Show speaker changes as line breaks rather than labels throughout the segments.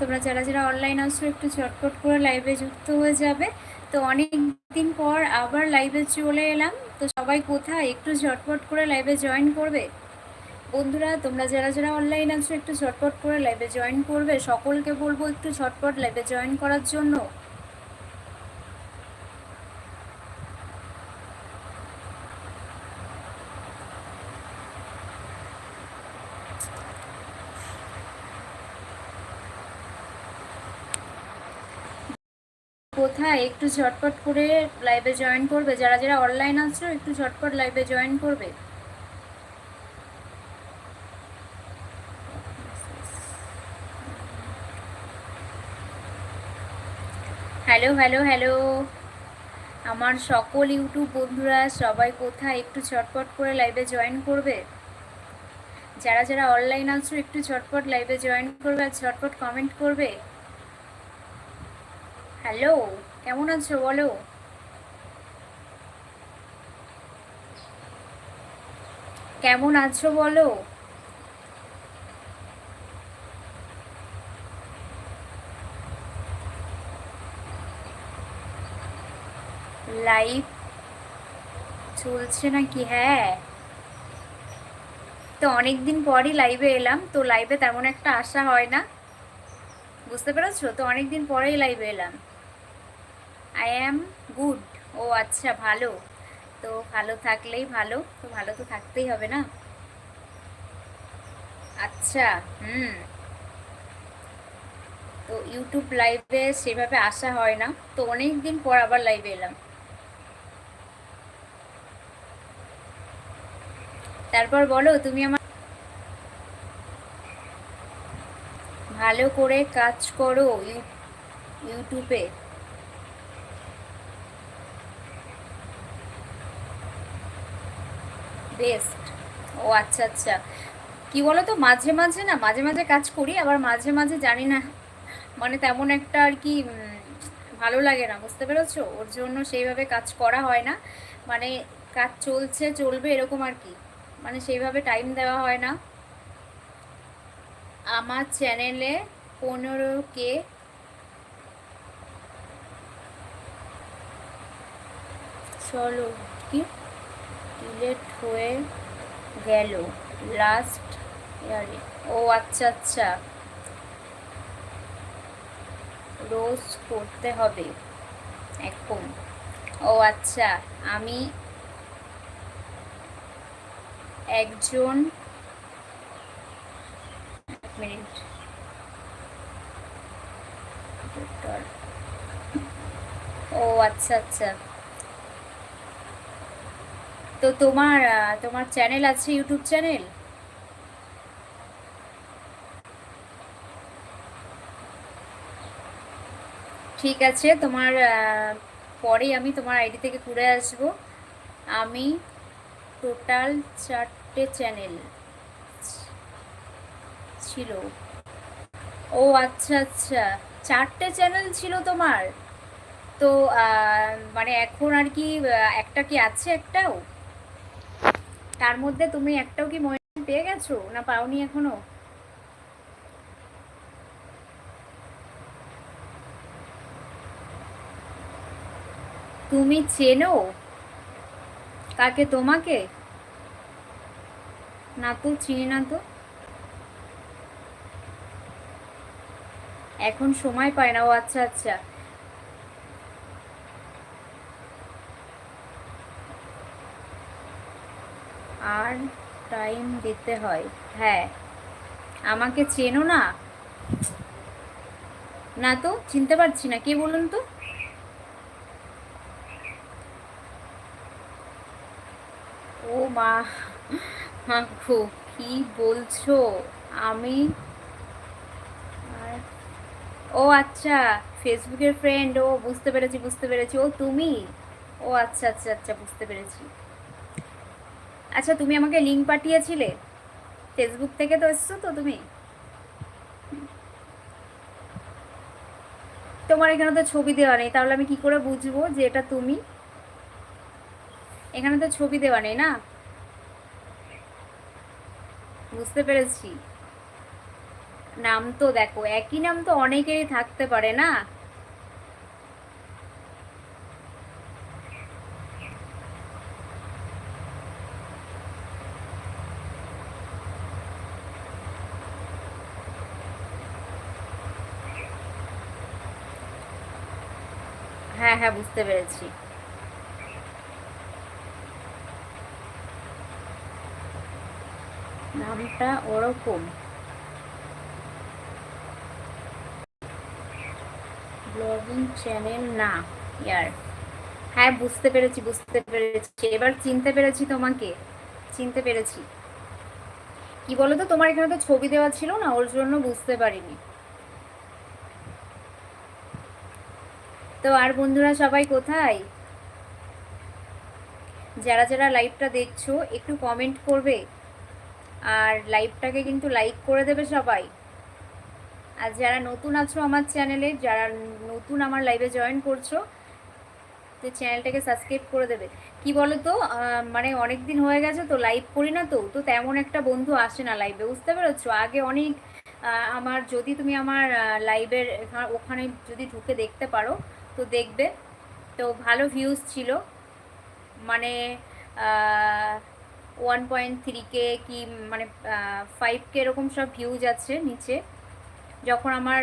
তোমরা যারা যারা অনলাইন আসছো একটু চটপট করে লাইভে যুক্ত হয়ে যাবে। তো অনেক দিন পর আবার লাইভে চলে এলাম। তো সবাই কোথায়? একটু ঝটপট করে লাইভে জয়েন করবে? বন্ধুরা, তোমরা যারা যারা অনলাইন আসছো একটু ঝটপট করে লাইভে জয়েন করবে। সকলকে বলব, একটু ঝটপট লাইভে জয়েন করার জন্য। কোথায় একটু ঝটপট করে লাইভে জয়েন করবে। যারা যারা অনলাইন আছো, একটু ঝটপট লাইভে জয়েন করবে। হ্যালো হ্যালো হ্যালো আমার সকল ইউটিউব বন্ধুরা, সবাই কোথায়? একটু ঝটপট করে লাইভে জয়েন করবে। যারা যারা অনলাইন আছো, একটু ঝটপট লাইভে জয়েন করবে আর ঝটপট কমেন্ট করবে। হ্যালো কেমন আছো বলো? কেমন আছো বলো? লাইভ চলছে নাকি? হ্যাঁ। তো অনেক দিন পরই লাইভে এলাম, তো লাইভে তেমন একটা আশা হয় না। বুঝতে পেরেছ? তো অনেক দিন পরেই লাইভে এলাম। আই অ্যাম গুড ও আচ্ছা ভালো। তো ভালো থাকলেই ভালো, তো ভালো তো থাকতেই হবে না? আচ্ছা হুম। তো ইউটিউব লাইভে সেভাবে আসা হয় না। তো অনেক দিন পর আবার লাইভে এলাম। তারপর বলো, তুমি আমার ভালো করে কাজ করো ইউটিউবে বেস্ট ও আচ্ছা আচ্ছা। কি বলো তো মাঝে মাঝে না, মাঝে মাঝে কাজ করি, আবার মাঝে মাঝে জানি না মানে তেমন একটা আর কি ভালো লাগে না, বুঝতে পেরেছ? ওর জন্য সেইভাবে কাজ করা হয় না। মানে কাজ চলছে, চলবে এরকম আর কি। মানে সেইভাবে টাইম দেওয়া হয় না। আমার চ্যানেলে পনেরো কে চলো, কি? ডিলেট হয়ে গেল লাস্ট ইয়ারে ও আচ্ছা আচ্ছা। রোজ করতে হবে এখন। ও আচ্ছা আমি একজন মিনিট। ও আচ্ছা আচ্ছা। তো তোমার তোমার চ্যানেল আছে ইউটিউব চ্যানেল ঠিক আছে, তোমার পরে আমি তোমার আইডি থেকে ঘুরে আসব। আমি টোটাল চারটে চ্যানেল ছিল। ও আচ্ছা আচ্ছা চারটে চ্যানেল ছিল তোমার? তো মানে এখন আর কি একটা কি আছে একটাও? তার মধ্যে তুমি একটাও কি মনে পেয়ে গেছো? না পাওনি এখনও? তুমি চেনো? কাকে? তোমাকে? না তো চিনি না তো এখন সময় পায় না, ও আচ্ছা আচ্ছা। আর টাইম দিতে হয়। হ্যাঁ আমাকে চেনো না? না তো, চিনতে পারছি না। কে বলুন তো? ও মা গো, কি বলছো? আমি ও আচ্ছা ফেসবুকের ফ্রেন্ড ও বুঝতে পেরেছি বুঝতে পেরেছি। ও তুমি? ও আচ্ছা আচ্ছা আচ্ছা বুঝতে পেরেছি। আচ্ছা তুমি আমাকে লিঙ্ক পাঠিয়েছিলে? ফেসবুক থেকে তো এসছো তো তুমি? তোমার এখানে তো ছবি দেওয়া নেই, তাহলে আমি কি করে বুঝব যে এটা তুমি? এখানে তো ছবি দেওয়া নেই না? বুঝতে পেরেছি। নাম তো দেখো, একই নাম তো অনেকেরই থাকতে পারে না? হ্যাঁ বুঝতে পেরেছি। নামটা ওরকম। ব্লগিং চ্যানেল না, ইয়ার। হ্যাঁ বুঝতে পেরেছি বুঝতে পেরেছি। এবার চিনতে পেরেছি তোমাকে। চিনতে পেরেছি। কি বলো তো তোমার এখানে তো ছবি দেওয়া ছিল না, ওর জন্য বুঝতে পারিনি। তো আর বন্ধুরা সবাই কোথায়? যারা যারা লাইভটা দেখছ, একটু কমেন্ট করবে। আর লাইভটাকে কিন্তু লাইক করে দেবে সবাই। আর যারা নতুন আছো আমার চ্যানেলে যারা নতুন আমার লাইভে জয়েন করছ, তো চ্যানেলটাকে সাবস্ক্রাইব করে দেবে। কি বলো তো মানে অনেক দিন হয়ে গেছে তো লাইভ করি না তো তো তেমন একটা বন্ধু আসে না লাইভে বুঝতে পেরেছ? আগে অনেক আমার যদি তুমি আমার লাইভের ওখানে যদি ঢুকে দেখতে পারো তো দেখবে। তো ভালো ভিউজ ছিল। মানে ওয়ান পয়েন্ট থ্রি কে কি মানে ফাইভ কে এরকম সব ভিউজ আছে নিচে। যখন আমার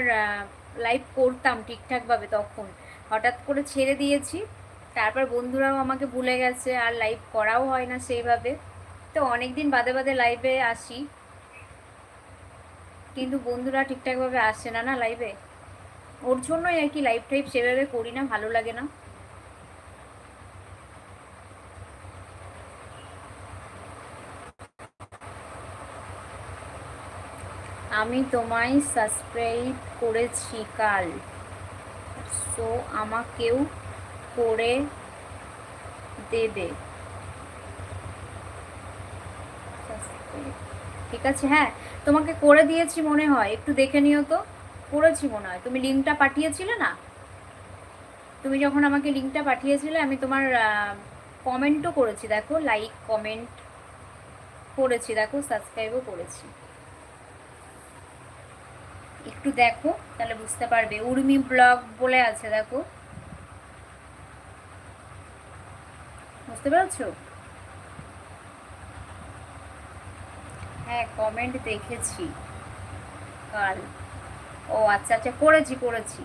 লাইভ করতাম ঠিকঠাকভাবে তখন। হঠাৎ করে ছেড়ে দিয়েছি। তারপর বন্ধুরাও আমাকে ভুলে গেছে, আর লাইভ করাও হয় না সেইভাবে। তো অনেক দিন বাদে বাদে লাইভে আসি। কিন্তু বন্ধুরা ঠিকঠাকভাবে আসে না না লাইভে ওর জন্যই আর কি লাইফ টাইপ সেভাবে করি না, ভালো লাগে না। আমি তোমায় সাবস্ক্রাইব করেছি কাল। সো আমাকেও করে দেবে। ঠিক আছে হ্যাঁ তোমাকে করে দিয়েছি মনে হয়, একটু দেখে নিও তো। করেছি মনে হয় তুমি লিঙ্কটা পাঠিয়েছিলে না? তুমি যখন আমাকে লিঙ্কটা পাঠিয়েছিলে, আমি তোমার কমেন্টও করেছি। দেখো লাইক কমেন্ট করেছি। দেখো সাবস্ক্রাইবও করেছি। একটু দেখো, তাহলে বুঝতে পারবে। উর্মি ব্লগ বলে আছে, দেখো। বুঝতে পারছ? হ্যাঁ কমেন্ট দেখেছি কাল। ও আচ্ছা আচ্ছা করেছি করেছি।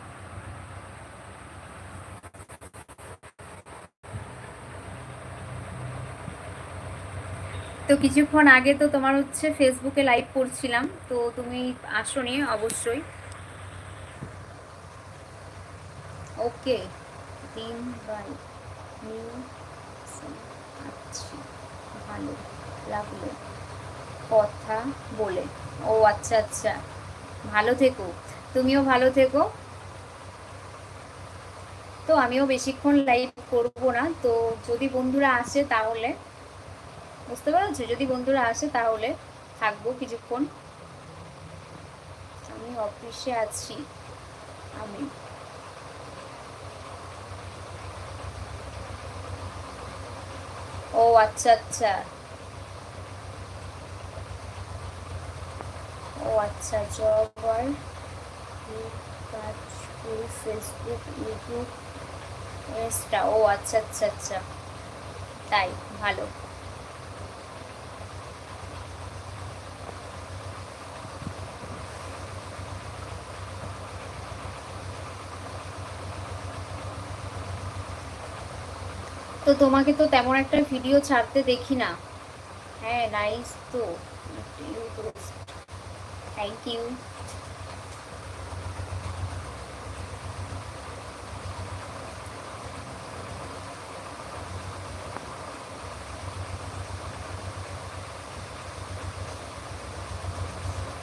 তো কিছুক্ষণ আগে তো তোমার হচ্ছে ফেসবুকে লাইভ করছিলাম, তো তুমি আসনি অবশ্যই। ওকে দিন বাই আচ্ছা ভালো লাগল। কথা বলে। ও আচ্ছা আচ্ছা ভালো থেকো। তুমিও ভালো থেকো। তো আমিও বেশিক্ষণ লাইভ করব না। তো যদি বন্ধুরা আসে তাহলে, বুঝতে পারছ? যদি বন্ধুরা আসে তাহলে থাকব কিছুক্ষণ। আমি অফিসে আছি। আমি। ও আচ্ছা আচ্ছা। ও আচ্ছা জব আর ফেসবুক ইউটিউব ইনস্টা ও আচ্ছা আচ্ছা আচ্ছা। তাই, ভালো। তো তোমাকে তো তেমন একটা ভিডিও ছাড়তে দেখি না। হ্যাঁ নাইস তো। থ্যাংক ইউ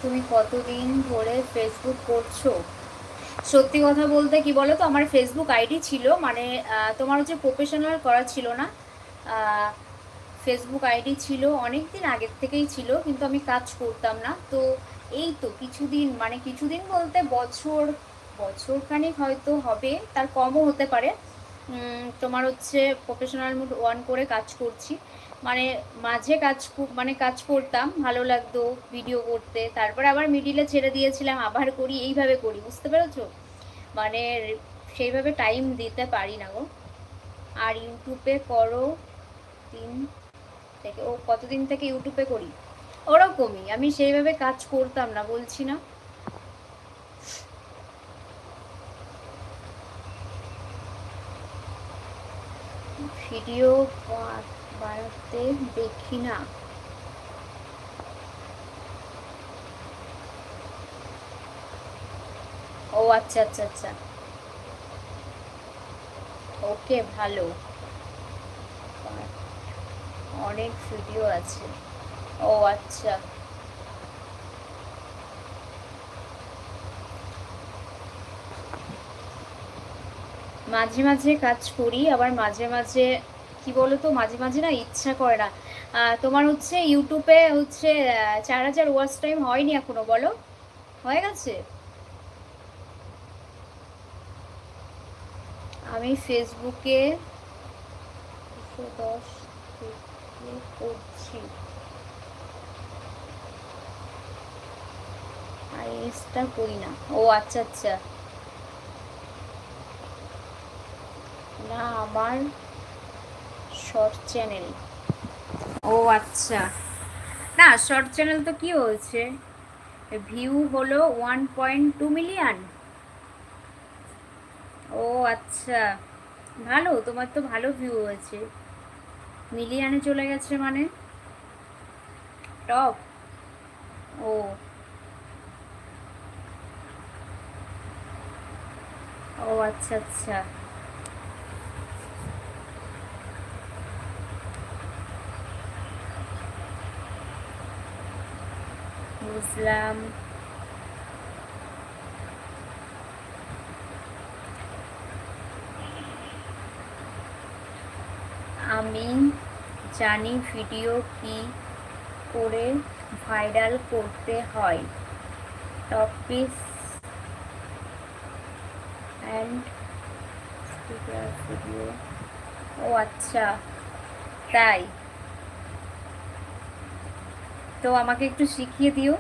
তুমি কতদিন ধরে ফেসবুক করছ? সত্যি কথা বলতে কি বলো তো আমার ফেসবুক আইডি ছিল মানে তোমার হচ্ছে প্রফেশনাল করা ছিল না। ফেসবুক আইডি ছিল অনেক দিন আগের থেকেই ছিল, কিন্তু আমি কাজ করতাম না। তো এই তো কিছুদিন মানে কিছুদিন বলতে বছর, বছরখানিক হয়তো হবে, তার কমও হতে পারে। তোমার হচ্ছে প্রফেশনাল মুড ওয়ান করে কাজ করছি। মানে মাঝে কাজ মানে কাজ করতাম, ভালো লাগতো ভিডিও করতে। তারপর আবার মিডিলে ছেড়ে দিয়েছিলাম, আবার করি, এইভাবে করি, বুঝতে পেরেছ? মানে সেইভাবে টাইম দিতে পারি না গো। আর ইউটিউবে করো দিন থেকে, ও কতদিন থেকে ইউটিউবে করি? ওরকমই, আমি সেইভাবে কাজ করতাম না, বলছি না। ভিডিও বা- বানাতে দেখি না। ও আচ্ছা আচ্ছা আচ্ছা। ওকে, ভালো। অনেক ভিডিও আছে। ও আচ্ছা। মাঝে মাঝে কাজ করি, আবার মাঝে মাঝে কি বলো তো মাঝে মাঝে না ইচ্ছা করে না। তোমার হচ্ছে ইউটিউবে হচ্ছে চার হাজার ওয়াচ টাইম হয়নি এখনও, বলো? হয়ে গেছে? আমি ফেসবুকে করি না। ও আচ্ছা আচ্ছা। না, আমার শর্ট চ্যানেল ও আচ্ছা। না শর্ট চ্যানেল তো কি হয়েছে? ভিউ হলো ওয়ান পয়েন্ট টু মিলিয়ন ও আচ্ছা। ভালো, তোমার তো ভালো ভিউ হয়েছে। মিলিয়নে চলে গেছে মানে? টপ ও। ও আচ্ছা আচ্ছা। বুঝলাম আমি জানি ভিডিও কি করে ভাইরাল করতে হয়। Topic and video. ও আচ্ছা তাই। তো আমাকে একটু শিখিয়ে দিও।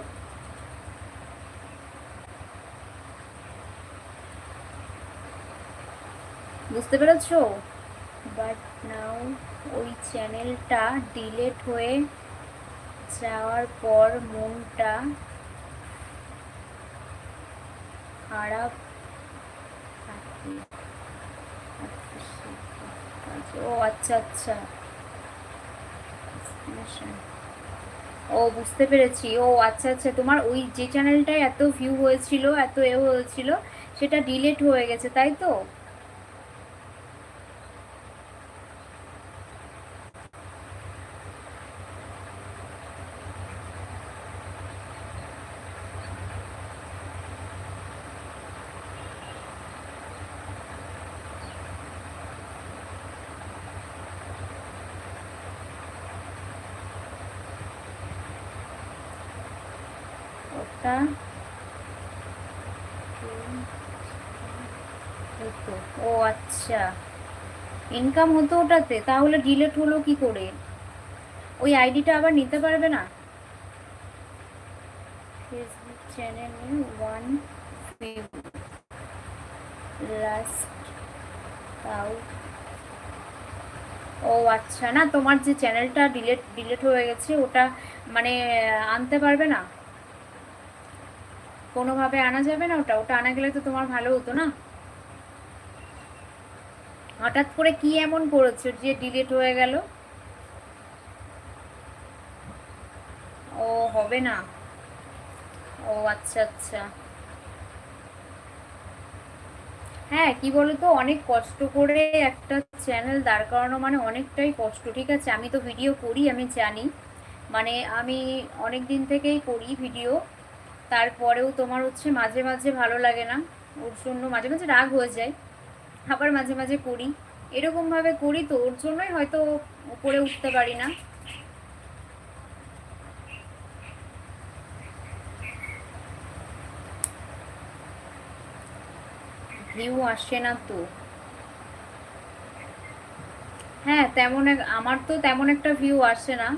বুঝতে পেরেছ? বাট নাও ওই চ্যানেলটা ডিলেট হয়ে যাওয়ার পর মনটা খারাপ ও আচ্ছা আচ্ছা। ও বুঝতে পেরেছি। ও আচ্ছা আচ্ছা তোমার ওই যে চ্যানেলটায় এত ভিউ হয়েছিল, এত এ হয়েছিল, সেটা ডিলেট হয়ে গেছে, তাই তো? হতো ও আচ্ছা ইনকাম হতো ওটাতে তাহলে ডিলেট হলো কি করে? ওই আইডিটা আবার নিতে পারবে না? ফেসবুক চ্যানেলে ওয়ান লাস্ট তাও ও আচ্ছা না তোমার যে চ্যানেলটা ডিলেট ডিলেট হয়ে গেছে, ওটা মানে আনতে পারবে না? কোনোভাবে আনা যাবে না? ওটা ওটা আনা গেলে তো তোমার ভালো হতো না? হঠাৎ করে কি এমন করেছ যে ডিলিট হয়ে গেল? ও, হবে না। ও আচ্ছা আচ্ছা। হ্যাঁ কি বলতো? অনেক কষ্ট করে একটা চ্যানেল দাঁড় করানো মানে অনেকটাই কষ্ট, ঠিক আছে? আমি তো ভিডিও করি, আমি জানি। মানে আমি অনেক দিন থেকেই করি ভিডিও তারপরেও তোমার হচ্ছে মাঝে মাঝে ভালো লাগে না ওর জন্য মাঝে মাঝে রাগ হয়ে যায়, আবার মাঝে মাঝে করি। এরকমভাবে করি তো, ওর জন্যই হয়তো করে উঠতে পারি না। ভিউ আসে না তো। হ্যাঁ তেমন আমার তো তেমন একটা ভিউ আসে না।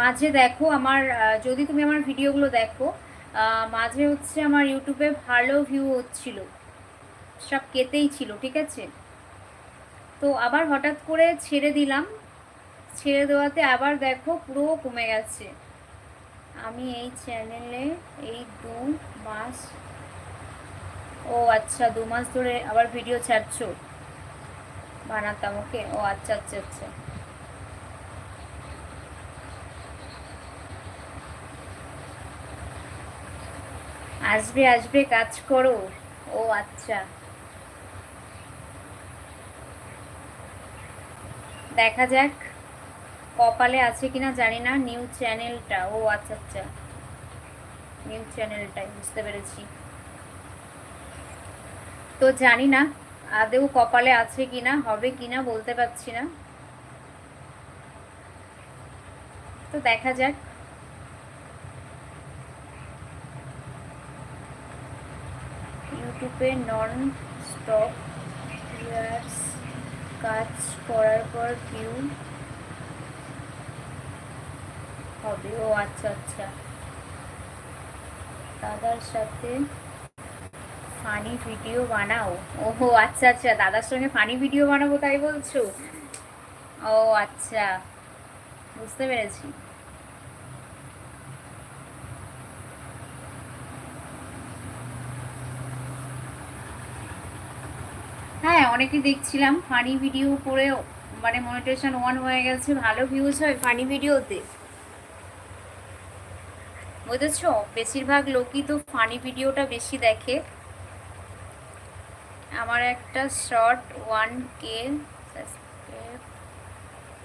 মাঝে দেখো আমার যদি তুমি আমার ভিডিওগুলো দেখো মাঝে হচ্ছে আমার ইউটিউবে ভালো ভিউ হচ্ছিল। সব কেতেই ছিল, ঠিক আছে? তো আবার হঠাৎ করে ছেড়ে দিলাম। ছেড়ে দেওয়াতে আবার দেখো পুরো কমে গেছে। আমি এই চ্যানেলে এই দু মাস, ও আচ্ছা দু মাস ধরে আবার ভিডিও ছাড়ছো? বানাতাম ওকে ও আচ্ছা আচ্ছা আচ্ছা। আসবে আসবে, কাজ করো। ও আচ্ছা। দেখা যাক কপালে আছে কিনা, জানি না। নিউ চ্যানেলটা, ও আচ্ছা আচ্ছা। নিউ চ্যানেলটাই, বুঝতে পেরেছি। তো জানি না আদেও কপালে আছে কিনা, হবে কিনা বলতে পারছি না। তো দেখা যাক। ইউটিউবে নন স্টপ ইয়ার্স কাজ করার পর ভিউ হবে। ও আচ্ছা আচ্ছা। দাদার সাথে ফানি ভিডিও বানাও। ওহো আচ্ছা আচ্ছা দাদার সঙ্গে ফানি ভিডিও বানাবো তাই বলছো? ও আচ্ছা বুঝতে পেরেছি হ্যাঁ অনেকে দেখছিলাম ফানি ভিডিও করে মানে মনিটেশন ওয়ান হয়ে গেছে, ভালো ভিউজ হয় ফানি ভিডিওতে বুঝেছ? বেশিরভাগ লোকই তো ফানি ভিডিওটা বেশি দেখে। আমার একটা শর্ট ওয়ান কে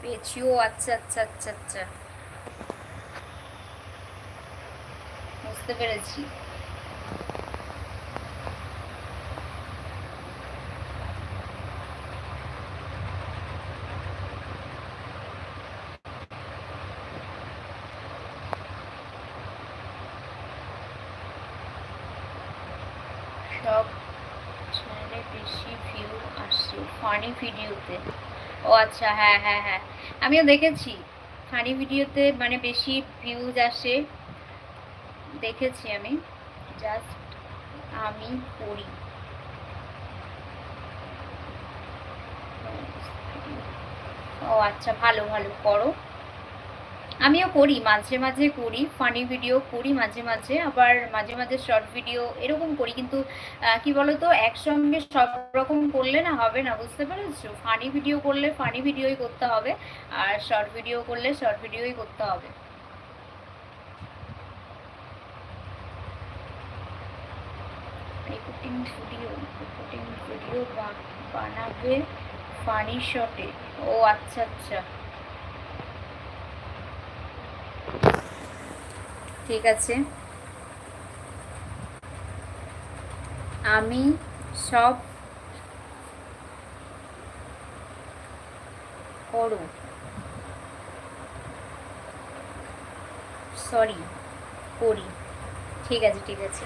পেয়েছি ও আচ্ছা আচ্ছা আচ্ছা আচ্ছা। বুঝতে পেরেছি সব বেশি ভিউ আসছে ফানি ভিডিওতে ও আচ্ছা হ্যাঁ হ্যাঁ হ্যাঁ। আমিও দেখেছি। ফানি ভিডিওতে মানে বেশি ভিউজ আসে। দেখেছি আমি। জাস্ট আমি করি। ও আচ্ছা ভালো ভালো, করো। আমিও করি, মাঝে মাঝে করি ফানি ভিডিও করি মাঝে মাঝে, আবার মাঝে মাঝে শর্ট ভিডিও এরকম করি, কিন্তু কি বলতো, একসঙ্গে সব রকম করলে না হবে না, বুঝতে পেরেছ? ফানি ভিডিও করলে ফানি ভিডিওই করতে হবে, আর শর্ট ভিডিও করলে শর্ট ভিডিওই করতে হবে। রিপোর্টিং রিপোর্টিং বানাবে ফানি শটে ও আচ্ছা আচ্ছা। ঠিক আছে। আমি সব করো। সরি করি। ঠিক আছে ঠিক আছে।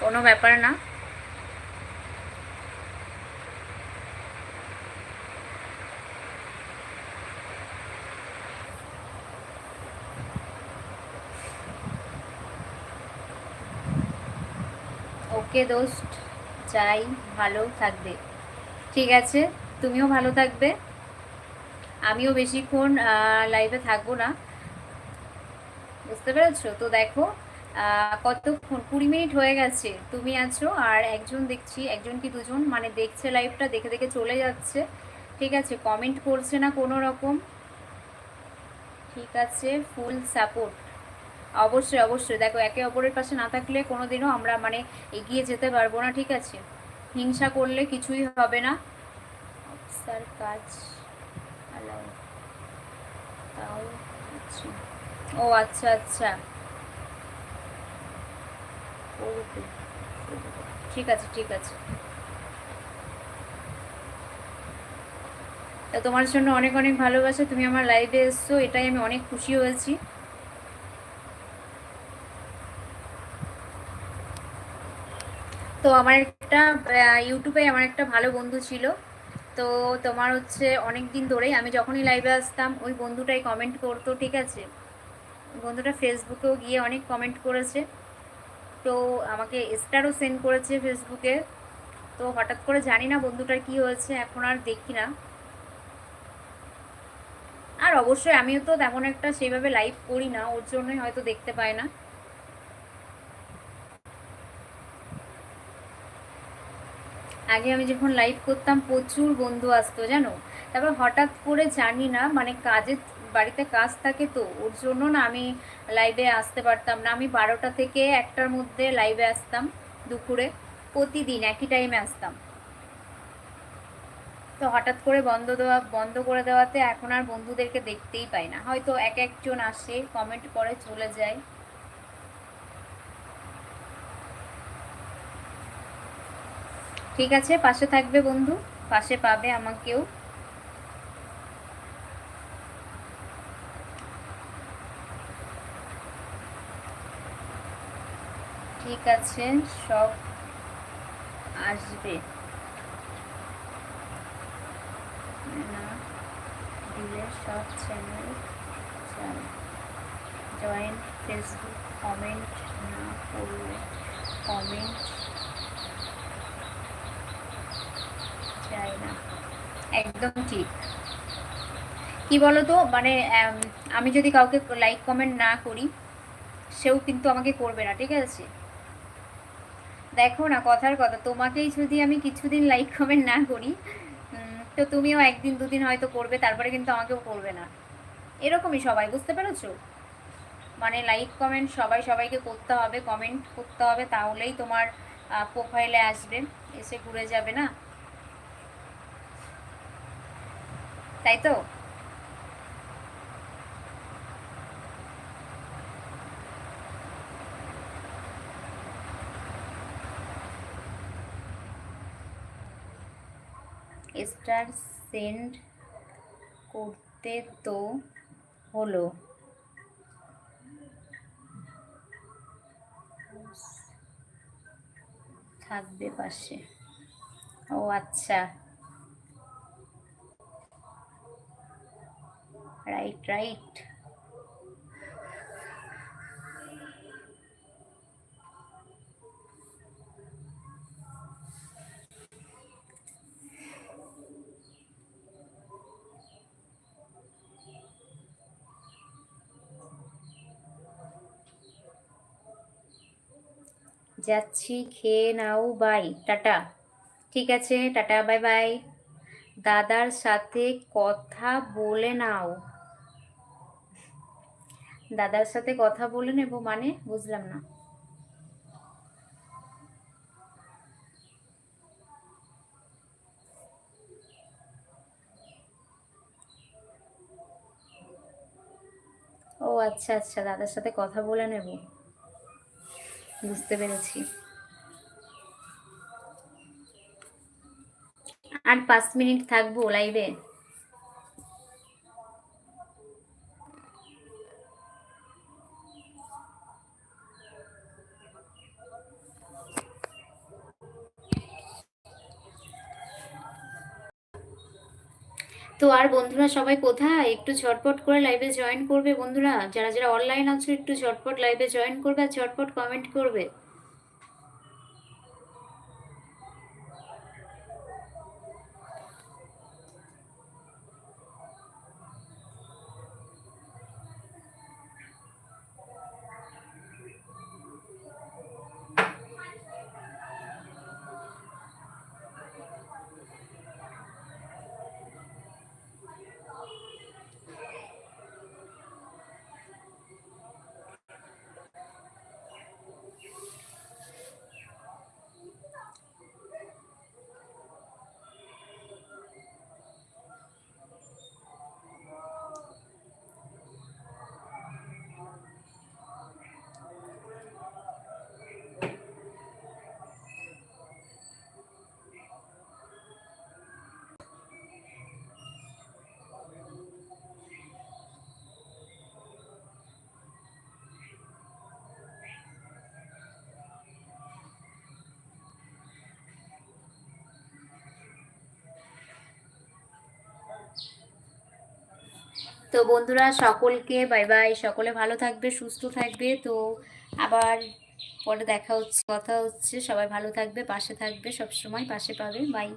কোনো ব্যাপার না। ওকে দোস্ত? চাই ভালো থাকবে। ঠিক আছে? তুমিও ভালো থাকবে। আমিও বেশিক্ষণ লাইভে থাকব না। বুঝতে পেরেছ? তো দেখো কতক্ষণ? কুড়ি মিনিট হয়ে গেছে। তুমি আছো আর একজন দেখছি, একজন কি দুজন? মানে দেখছে লাইভটা দেখে দেখে চলে যাচ্ছে। ঠিক আছে? কমেন্ট করছে না কোনো রকম। ঠিক আছে? ফুল সাপোর্ট অবশ্যই অবশ্যই। দেখো, একে অপরের পাশে না থাকলে কোনোদিনও আমরা মানে এগিয়ে যেতে পারব না, ঠিক আছে? হিংসা করলে কিছুই হবে না। কাজ তাও। ও আচ্ছা আচ্ছা। ঠিক আছে ঠিক আছে। তা তোমার জন্য অনেক অনেক ভালোবাসা। তুমি আমার লাইভে এসছো, এটাই আমি অনেক খুশি হয়েছি। তো আমার একটা ইউটিউবে আমার একটা ভালো বন্ধু ছিল। তো তোমার হচ্ছে অনেক দিন ধরেই আমি যখনই লাইভে আসতাম, ওই বন্ধুটাই কমেন্ট করতো, ঠিক আছে? বন্ধুটা ফেসবুকেও গিয়ে অনেক কমেন্ট করেছে। তো আমাকে স্টারও সেন্ড করেছে ফেসবুকে তো হঠাৎ করে জানি না বন্ধুটার কি হয়েছে, এখন আর দেখি না। আর অবশ্যই আমিও তো তেমন একটা সেইভাবে লাইভ করি না, ওর জন্যই হয়তো দেখতে পায় না। আগে আমি যখন লাইভ করতাম, প্রচুর বন্ধু আসতো, জানো? তারপর হঠাৎ করে জানি না মানে কাজের, বাড়িতে কাজ থাকে তো, ওর জন্য না আমি লাইভে আসতে পারতাম না। আমি বারোটা থেকে একটার মধ্যে লাইভে আসতাম দুপুরে, প্রতিদিন একই টাইমে আসতাম। তো হঠাৎ করে বন্ধ দেওয়া, বন্ধ করে দেওয়াতে এখন আর বন্ধুদেরকে দেখতেই পাই না। হয়তো এক একজন আসে কমেন্ট করে, চলে যায়। ঠিক আছে, পাশে থাকবে বন্ধু, পাশে পাবে আমাকেও। ঠিক আছে, সব আসবে। না, দিলে সব চ্যানেল চাই জয়েন ফেসবুক কমেন্ট না করলে কমেন্ট চাই না। একদম ঠিক। কি বলতো? মানে আমি যদি কাউকে লাইক কমেন্ট না করি, সেও কিন্তু আমাকে করবে না, ঠিক আছে? দেখো না, কথার কথা। তোমাকেই যদি আমি কিছুদিন লাইক কমেন্ট না করি তো তুমিও একদিন, দুদিন হয়তো করবে, তারপরে কিন্তু আমাকেও করবে না। এরকমই সবাই, বুঝতে পেরেছ? মানে লাইক কমেন্ট সবাই, সবাইকে করতে হবে কমেন্ট করতে হবে, তাহলেই তোমার প্রোফাইলে আসবে, এসে ঘুরে যাবে না? তাই তো স্টার সেন্ড করতে তো হলো। থাকবে পাশে। ও আচ্ছা। রাইট রাইট যাচ্ছি, খেয়ে নাও বাই টাটা। ঠিক আছে, টাটা বাই বাই দাদার সাথে কথা বলে নাও। দাদার সাথে কথা বলে নেব মানে বুঝলাম না। ও আচ্ছা আচ্ছা দাদার সাথে কথা বলে নেব। বুঝতে পেরেছি। আর পাঁচ মিনিট থাকব লাইভে তো আর বন্ধুরা সবাই কোথায়? একটু ঝটপট করে লাইভে জয়েন করবে বন্ধুরা। যারা যারা অনলাইন আছো, একটু ঝটপট লাইভে জয়েন করবে আর ঝটপট কমেন্ট করবে। তো বন্ধুরা সকলকে বাই বাই সকলে ভালো থাকবে, সুস্থ থাকবে। তো আবার পরে দেখা হচ্ছে, কথা হচ্ছে। সবাই ভালো থাকবে, পাশে থাকবে সব সময় পাশে পাবে। বাই